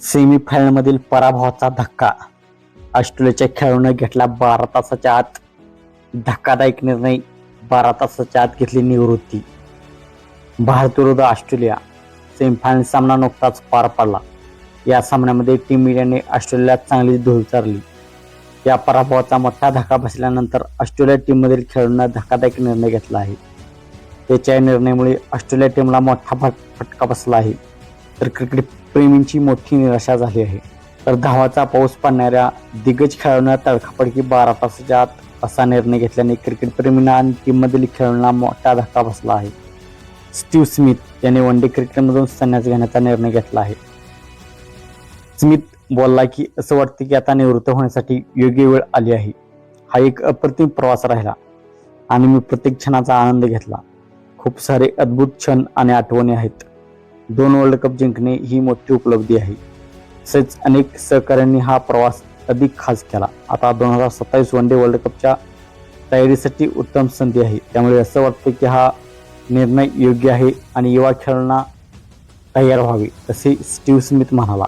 सेमीफायनलमधील पराभवाचा धक्का. ऑस्ट्रेलियाच्या खेळाडूने घेतला बारा तासाच्या आत. धक्कादायक निर्णय बारा तासाच्या आत घेतली निवृत्ती. भारत विरुद्ध ऑस्ट्रेलिया सेमीफायनल सामना नुकताच पार पडला. या सामन्यामध्ये टीम इंडियाने ऑस्ट्रेलियात चांगली धूळ चारली या पराभवाचा मोठा धक्का बसल्यानंतर ऑस्ट्रेलिया टीममधील खेळाडूंना धक्कादायक निर्णय घेतला आहे. त्याच्या निर्णयामुळे ऑस्ट्रेलिया टीमला मोठा फट फटका बसला आहे. तर क्रिकेट प्रेमींची मोठी निराशा झाली आहे. तर धावाचा पाऊस पडणाऱ्या दिग्गज खेळाडूंना तडकाफडकी बारा तासाच्या आत असा निर्णय घेतल्याने क्रिकेट प्रेमींना आणि टीममधील खेळाडूंना मोठा धक्का बसला आहे. स्टीव्ह स्मिथ याने वन डे क्रिकेटमधून संन्यास घेण्याचा निर्णय घेतला आहे. स्मिथ बोलला की असं वाटतं की आता निवृत्त होण्यासाठी योग्य वेळ आली आहे. हा एक अप्रतिम प्रवास राहिला आणि मी प्रत्येक क्षणाचा आनंद घेतला. खूप सारे अद्भुत क्षण आणि आठवणी आहेत. दोन वर्ल्ड कप जिंकणे ही मोठी उपलब्धी आहे. तसेच अनेक सहकाऱ्यांनी हा प्रवास अधिक खास केला. आता दोन हजार सत्तावीस वन डे वर्ल्ड कपच्या तयारीसाठी उत्तम संधी आहे. त्यामुळे असं वाटतं की हा निर्णय योग्य आहे आणि युवा खेळांना तयार व्हावे असे स्टीव्ह स्मिथ म्हणाला.